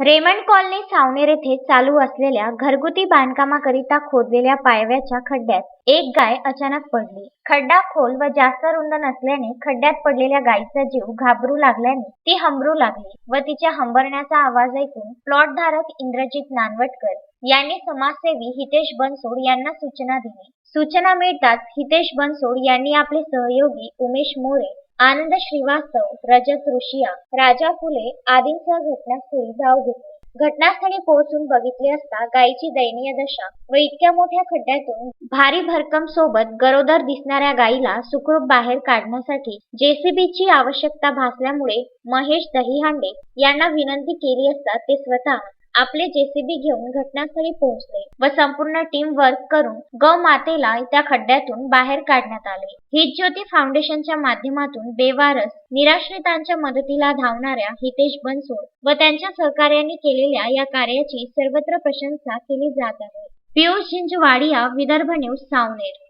Raymond colony Saoner येथे चालू असलेल्या घरगुती बांधकामाकरिता खोदलेल्या पायव्याच्या खड्ड्यात एक गाय अचानक पडली. खड्डा खोल व जास्त रुंद नसल्याने खड्ड्यात पडलेल्या गायीचा जीव घाबरू लागल्याने ती हंबरू लागली व तिच्या हंबरण्याचा आवाज ऐकून प्लॉट धारक इंद्रजित नानवटकर यांनी समाजसेवी हितेश बनसोड यांना सूचना दिली. सूचना मिळताच हितेश बनसोड यांनी आपले सहयोगी उमेश मोरे आनंद श्रीवास्तव रजत ऋषिया राजा फुले आदींसह घटनास्थळी धाव घेतली. घटनास्थळी पोहोचून बघितले असता गायीची दयनीय दशा व इतक्या मोठ्या खड्ड्यातून भारी भरकम सोबत गरोदर दिसणाऱ्या गायीला सुखरूप बाहेर काढण्यासाठी जेसीबीची आवश्यकता भासल्यामुळे महेश दहीहांडे यांना विनंती केली असता ते स्वतः आपले जेसीबी घेऊन घटनास्थळी पोहोचले व संपूर्ण टीम वर्क करून गौ मातेला त्या खड्ड्यातून बाहेर काढण्यात आले. हित ज्योती फाउंडेशनच्या माध्यमातून बेवारस निराश्रितांच्या मदतीला धावणाऱ्या हितेश बनसोड व त्यांच्या सहकार्यांनी केलेल्या या कार्याची सर्वत्र प्रशंसा केली जात आहे. पियुष झिंजवाडिया विदर्भ न्यूज सावनेर.